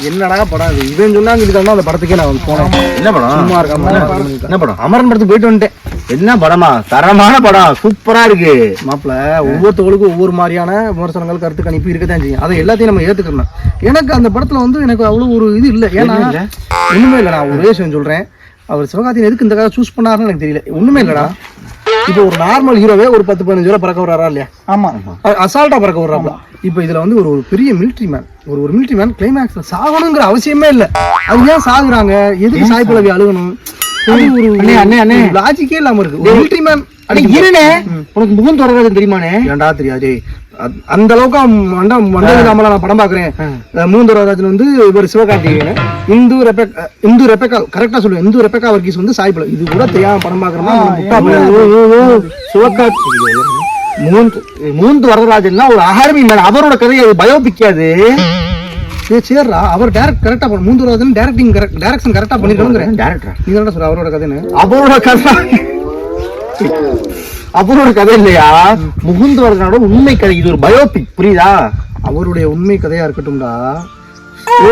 என்னடா படம் இது? இவன் சொன்னாங்க இதுக்காக அந்த படத்துக்கே நான் போனேன். என்ன படம்? சும்மா இருக்காம என்ன படம்? அமரன் படத்துக்கு போயிட்டு வந்துட்டேன். என்ன படமா? தரமான படம். சூப்பரா இருக்கு. மாப்பிள ஒவ்வொருத்தவங்களுக்கும் ஒவ்வொரு மாதிரியான விமர்சனங்கள் கருத்து கணிப்பு இருக்கத்தான் செய்யும். அதை எல்லாத்தையும் நம்ம ஏத்துக்கணும். எனக்கு அந்த படத்துல வந்து எனக்கு அவ்வளவு ஒரு இது இல்லை. ஏன்னா? ஒண்ணுமே இல்லை. நான் ஒரே விஷயம் சொல்றேன். அவர் சிவகார்த்திகேயன் எதுக்கு இந்த கதை சூஸ் பண்ணாருன்னு எனக்கு தெரியல. ஒண்ணுமே இல்லடா. இப்போ ஒரு நார்மல் ஹீரோவே ஒரு பத்து பதினஞ்சு ரூபா பறக்க வர்றாரா இல்லையா? ஆமா. அசால்ட்டா பறக்க வர்றாப்ல இப்போ இதுல வந்து ஒரு ஒரு பெரிய மிலிட்ரி மேன் ஒரு ஒரு மிலிட்ரி மேன் கிளைமேக்ஸ்ல சாகணுங்கிற அவசியமே இல்ல. அது ஏன் சாகுறாங்க? எதுக்கு சாய் பல்லவி அழுகணும். லாஜிக்கே இல்லாம இருக்கு. ஒரு மிலிட்ரி மேன் உனக்கு முகம் தொடராது தெரியுமானே ஏன்டா தெரியாது? அந்த அளவுக்கு மண்ட மண்டல நான் படம் பாக்குறேன். மூந்தரராஜன் வந்து இவர் சிவகார்த்திகேயன். இந்து ரெபெக் இந்து ரெபெக்கா கரெக்டா சொல்லுவேன் இந்து ரெபெக்கா வர்கீஸ் வந்து சாய்பல இது கூட தெரியாம படம் பாக்குறோமா? சிவகார்த்தி மூந்து மூந்து வரதராஜன்னா ஒரு அகாரமி மேல அவரோட கதை அது பயோபிக்காது சரி சரிடா அவர் டேரக்ட் கரெக்டா பண்ண மூந்தரராஜன் டேரக்டிங் கரெக்ட் டைரக்ஷன் கரெக்டா பண்ணிருக்காங்க டேரக்டரா நீ தானே சொல்ற அவரோட கதைன்னு? அவரோட கதை. அவரோட கதை இல்லையா? முகுந்து வரதனோட உண்மை கதை. இது ஒரு பயோபிக் புரியுதா? அவருடைய உண்மை கதையா இருக்கட்டும்டா. ஓ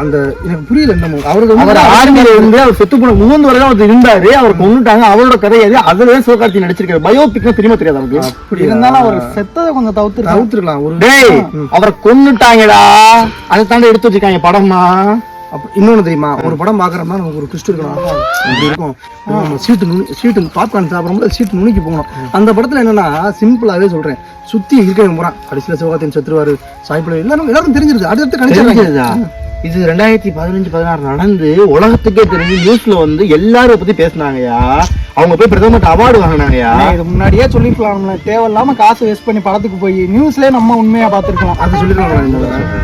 அந்த எனக்கு புரியல என்ன அவருக்கு அவர் ஆர்மியில இருந்து அவர் செத்து போன முகுந்து வரதான் அவர் இருந்தாரு அவர் கொண்டுட்டாங்க அவரோட கதை அது அதுலதான் சிவகார்த்தி நடிச்சிருக்காரு. பயோபிக்னா தெரியுமா தெரியாது அவருக்கு. அப்படி இருந்தாலும் அவர் செத்ததை கொஞ்சம் தவிர்த்து தவிர்த்துருக்கலாம். ஒரு டேய் அவரை கொன்னுட்டாங்கடா. அதை தாண்டி எடுத்து வச்சிருக்காங்க படமா இன்னொன்னு தெரியுமா? ஒரு படம் பாக்குறோம்னா நமக்கு ஒரு ட்விஸ்ட் இருக்கணும். இப்படி இருக்கும். நம்ம சீட்டு நுனி சீட்டு பாப்கார்ன் சாப்பிடும்போது சீட்டு நுனிக்கு போகணும். அந்த படத்துல என்னன்னா சிம்பிளாவே சொல்றேன். சுத்தி இருக்கவன் போறான் கடைசியில சிவகார்த்தியன் செத்துருவாரு சாய்ப்பிள்ளை எல்லாரும் எல்லாரும் தெரிஞ்சிருது. அடுத்தடுத்து கணிச்சிருக்காங்க தெரிஞ்சதா இது ரெண்டாயிரத்தி பதினஞ்சு பதினாறு நடந்து உலகத்துக்கே தெரிஞ்சு நியூஸ்ல வந்து எல்லாரும் பத்தி பேசுனாங்கயா அவங்க போய் பிரதமர் அவார்டு வாங்கினாங்கயா இது முன்னாடியே சொல்லிருக்கலாம்ல. தேவையில்லாம காசு வேஸ்ட் பண்ணி படத்துக்கு போய் நியூஸ்லயே நம்ம உண்மையா பாத்துருக்கலாம் அது சொல்லிருக்காங்க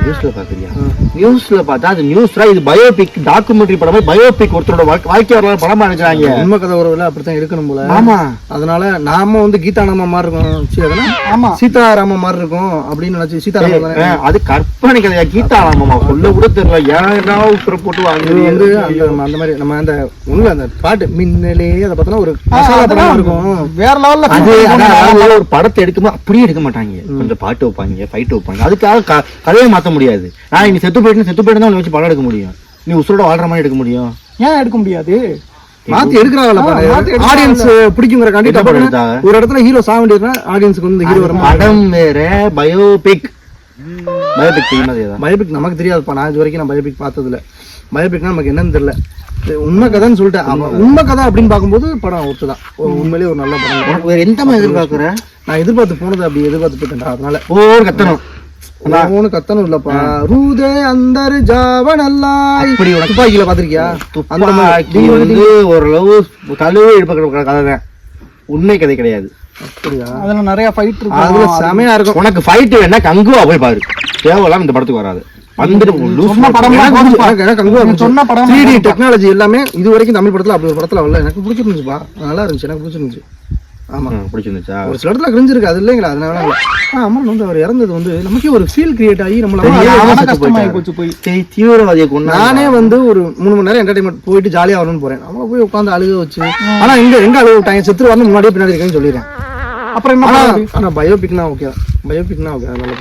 நியூஸ்ல பாக்குறியா நியூஸ்ல பார்த்தா அது நியூஸ்ரா இது பயோபிக் டாக்குமெண்ட்ரி படமா பயோபிக் ஒருத்தரோட வாழ்க்கை- வரலாறு படமா எடுக்கிறாங்க உண்மை கதை உறவுல அப்படித்தான் இருக்கணும் போல. ஆமா. அதனால நாம வந்து கீதா நாம மாதிரி இருக்கும். ஆமா. சீதாராம மாதிரி இருக்கும் அப்படின்னு நினைச்சு சீதாராம அது கற்பனை கதையா கீதா மாமா சொல்ல கூட தெரியல. ஏன்னா போட்டு வந்து அந்த மாதிரி நம்ம அந்த உள்ள அந்த பாட்டு மின்னலே அதை ஒரு மசாலா படம் இருக்கும். வேற லெவல்ல அது அதான் அதாவது ஒரு படத்தை எடுக்கும்போது அப்படியே எடுக்க மாட்டாங்க. கொஞ்சம் பாட்டு வைப்பாங்க ஃபைட் வைப்பாங்க. அதுக்காக கதையை மாத்த முடியாது. நான் நீ செத்து போயிட்டு செத்து போயிட்டு தான் வச்சு படம் எடுக்க முடியும். நீ உசுரோட வாழ்ற மாதிரி எடுக்க முடியும். ஏன் எடுக்க முடியாது? மாத்தி எடுக்கிறாங்கல்ல எடுக்கிறாங்கல்ல. ஆடியன்ஸ் பிடிக்குங்கிற என்ன படம் கண்டிப்பா எடுத்தாங்க? ஒரு இடத்துல ஹீரோ சாக வேண்டியதுனா ஆடியன்ஸ்க்கு வந்து ஹீரோ வர படம் வேற பயோபிக் பயோபிக் பயோபிக் நமக்கு தெரியாதுப்பா. நான் இது வரைக்கும் நான் பயோபிக் பார்த்தது இல்ல பயோபிக்னா நமக்கு என்னன்னு தெரியல. உண்மை கதைன்னு சொல்லிட்டேன். அவன் உண்மை கதை. அப்படின்னு பார்க்கும்போது படம் ஒத்துதான் ஒரு உண்மையிலேயே ஒரு நல்ல படம். வேற எந்த மாதிரி எதிர்பார்க்குற? நான் எதிர்பார்த்து போனது அப்படி எதிர்பார்த்து போயிட்டேன்டா அதனால. ஓ கத்தணும் ஒவ்வொன்னு கத்தனும் இல்லப்பா. ரூதே அந்தர் ஜாவனல்லாய் உனக்கு துப்பாக்கியில பாத்திருக்கியா அந்த துப்பாக்கி வந்து ஓரளவு தழுவு எடுப்ப கதை தான். உண்மை கதை கிடையாது. அப்படியா? அதுல நிறைய ஃபைட் அதுல இருக்கும் செமையா இருக்கும். உனக்கு ஃபைட் வேணா கங்குவா போய் பாரு. தேவையில்லாம இந்த படத்துக்கு வராது. வந்துட்டு லூஸ் சொன்ன படம் எனக்கு பிடிச்சி- எனக்கு- எனக்கு அங்க நீங்க சொன்ன படம் 3D டெக்னாலஜி எல்லாமே இது வரைக்கும் தமிழ் படத்துல அப்படி ஒரு படத்துல வரல. எனக்கு பிடிச்சிருந்துச்சுப்பா நல்லா இருந்துச்சு எனக்கு பிடிச்சிருந்துச்சு. ஆமா. பிடிச்சிருந்துச்சா? ஒரு சில இடத்துல கிரிஞ்சிருக்கு அது இல்லைங்களா? அதனால ஆ, அமரன் வந்து அவர் இறந்தது வந்து நமக்கே ஒரு ஃபீல் கிரியேட் ஆகி நம்மள தெரியாம மன செத்து கஷ்டமாயி போயிட்டாரு. போச்சு போய். சரி தீவிரவாதியை கொண்டு நானே வந்து ஒரு மூணு மணி நேரம் என்டர்டைன்மெண்ட் போயிட்டு ஜாலியா வரணும்னு போறேன். நம்ம போய் உட்காந்து அழுக வச்சு ஆனா எங்க எங்க அழுக விட்டாங்க? செத்து வரணும் முன்னாடியே பின்னாடி இருக்கேன்னு சொல்லிடுறேன். அப்புறம் என்ன ஆனா பயோபிக்னா ஓகே பயோபிக்னா ஓகே படம்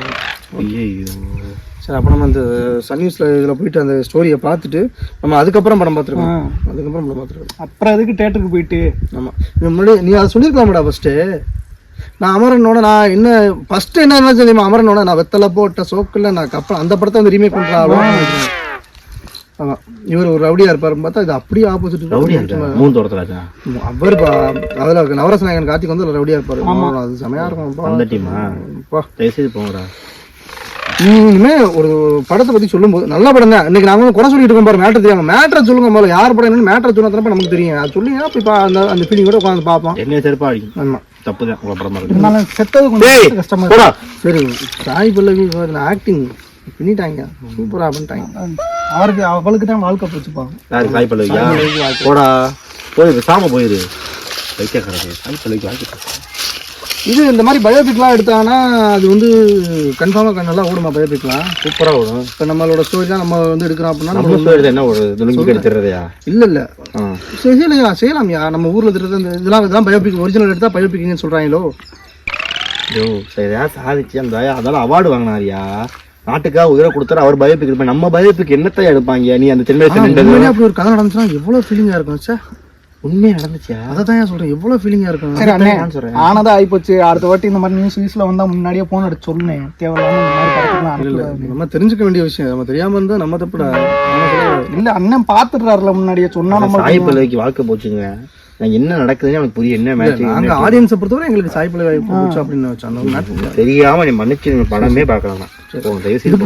ஐயோ சரி அப்போ நம்ம அந்த சன் நியூஸ்ல இதுல போயிட்டு அந்த ஸ்டோரியை பார்த்துட்டு நம்ம அதுக்கப்புறம் படம் பார்த்துருக்கோம். அதுக்கப்புறம் படம் பார்த்துருக்கோம். அப்புறம் எதுக்கு தேட்டருக்கு போயிட்டு? ஆமா. நீ முன்னாடி நீ அதை சொல்லியிருக்கலாம்டா ஃபர்ஸ்ட் நான் அமரனோட நான் என்ன ஃபர்ஸ்ட் என்ன தெரியுமா? அமரனோட நான் வெத்தலை போட்ட சோக்குல நான் கப்பல் அந்த படத்தை வந்து ரீமேக் பண்றாங்க ஆமா. இவர் ஒரு ரவுடியா இருப்பாரு பார்த்தா இது அப்படியே ஆப்போசிட் ரவுடியா மூணு தோட்டத்துலாச்சா அவர் பா- அதுல நவரச நாயகன் கார்த்திக் வந்து ரவுடியா இருப்பாரு. அது செமையா இருக்கும். அந்த டீமா. இனிமே ஒரு படத்தை பத்தி சொல்லும்போது நல்ல படம் தான். இன்னைக்கு நாங்க வந்து குறை சொல்லிட்டு இருக்கோம் பாரு மேட்டர் தெரியாம. மேட்டரை சொல்லுங்க முதல்ல. யார் படம் என்னன்னு மேட்டரை சொன்னதுனப்ப நமக்கு தெரியும். அது சொல்லுங்க அப்ப இப்ப அந்த அந்த ஃபீலிங் கூட உட்காந்து பார்ப்போம். என்னைய செருப்பா அடிக்கும். ஆமா. தப்பு தான். உங்க படமா இருக்கு செத்தது கொஞ்சம் கஷ்டமா போடா. சரி சாய் பல்லவி ஆக்டிங் பண்ணிட்டாங்க. சூப்பரா பண்ணிட்டாங்க. அவருக்கு அவளுக்கு தான் வாழ்க்கை போச்சுப்பா யாரு சாய் பல்லவியா? போடா. போயிரு சாம போயிரு. வைக்கக்காரங்க சாய் பல்லவிக்கு வாழ்க்கை இது இந்த மாதிரி பயோபிக்லாம் எடுத்தாங்கன்னா அது வந்து கன்ஃபார்மாக நல்லா ஓடுமா பயோபிக்லாம் சூப்பரா வரும் இப்போ நம்மளோட ஸ்டோரி தான் நம்ம வந்து எடுக்கிறோம் அப்படின்னா நம்ம சொல்றது என்ன ஒரு துணுங்கி கெடுத்துறதையா இல்ல இல்ல. செய்யலையா செய்யலாம்யா நம்ம ஊர்ல இருக்கிறது இந்த இதெல்லாம் இதெல்லாம் பயோபிக் ஒரிஜினல் எடுத்தா பயோபிக்னு சொல்றாங்களோ? ஐயோ சரியா சாதிச்சு அந்த அதெல்லாம் அவார்டு வாங்கினாரியா? நாட்டுக்காக உயிரை கொடுத்தாரு அவர் பயோபிக் நம்ம பயோபிக் என்னத்தையா எடுப்பாங்க? நீ அந்த உண்மையிலேயே அப்படி ஒரு கதை நடந்துச்சுன்னா எவ்வளவு ஃபீலிங்கா இருக்கும் ச்சே உண்மையா நடந்துச்சா? அதை தான் சொல்றேன் எவ்வளவு ஃபீலிங்கா இருக்கும்? சரி அண்ணே சொல்றேன். ஆனதா ஆயிப்போச்சு. அடுத்த வாட்டி இந்த மாதிரி நியூஸ் வீஸ்ல வந்தா முன்னாடியே போன் எடுத்து சொல்லுனேன் தேவையில்லாம இந்த மாதிரி படத்துக்குலாம் இல்ல அனுப்பக்கூடாது. நம்ம தெரிஞ்சுக்க வேண்டிய விஷயம் நம்ம தெரியாம இருந்தா நம்ம தப்புடா. இல்ல அண்ணன் பாத்துடுறாருல முன்னாடியே சொன்னா நம்ம சாய் பல்லவிக்கு வாழ்க்கை போச்சுங்க. நான் என்ன நடக்குதுன்னு எனக்கு புரியும் என்ன மேட்ச் நாங்க ஆடியன்ஸை பொறுத்தவரை எங்களுக்கு சாய்ப்பலை போச்சு அப்படின்னு அந்த நேரத்துல. தெரியாம நீ மன்னிச்சு படமே பார்க்கலாம்.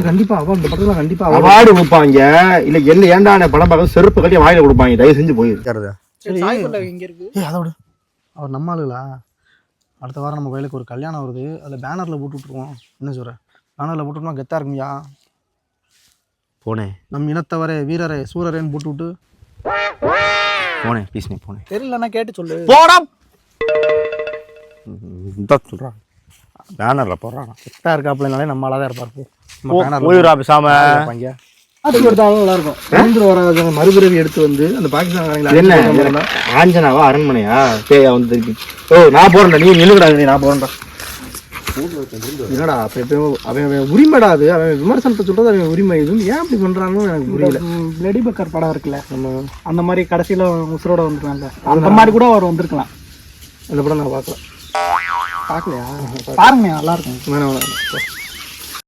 கண்டிப்பா அவன் இந்த படத்துல கண்டிப்பா அவன் அவார்டு. கொடுப்பாங்க. இல்ல என்ன ஏன்டா நான் படம் பார்க்க செருப்பு கட்டி வாயில கொடுப்பாங்க. தயவு செஞ்சு போயிருக்காரு சாய் பல்லவி இங்க இருக்கு. ஏய் அதை விடு. அவர் நம்ம ஆளுங்களா அடுத்த வாரம் நம்ம கோயிலுக்கு ஒரு கல்யாணம் வருது. அதில் பேனரில் போட்டு விட்ருவோம் என்ன சொல்ற? பேனரில் போட்டுட்டோம்னா கெத்தா இருக்குங்கய்யா போனேன் நம் இனத்தவரே வீரரே சூரரேன்னு போட்டு விட்டு. போனேன் ப்ளீஸ் நீ போனேன் தெரியலன்னா கேட்டு சொல்லு. போடா! தான் சொல்றான் பேனர்ல போடுறான் கெத்தா இருக்காப்புலனாலே நம்ம ஆளாக தான் இருப்பார் போ. நம்ம பேனரில் போயிடுறா பேசாம வைப்பாங்க அது எடுத்தாலும் நல்லா இருக்கும் வராத மறுபிறவி எடுத்து வந்து அந்த பாகிஸ்தான் என்ன? ஆஞ்சனாவா அரண்மனையா? சரி வந்து திருப்பி. ஓ நான் போறேன்டா. நீ நின்னுடா நீ நான் போறேன்டா. என்னடா அப்ப அவன் அவன் உரிமைடா அது. அவன் விமர்சனத்தை சொல்றது அவன் உரிமை. இது ஏன் அப்படி பண்றான்னு எனக்கு புரியல. பக்கர் படம் இருக்குல்ல. அந்த மாதிரி கடைசியில உசுரோட வந்துருவாங்கல்ல அந்த மாதிரி கூட அவர் வந்திருக்கலாம். அந்த படம் நான் பார்க்கல. பாக்கலையா பாருங்க நல்லா இருக்கும்.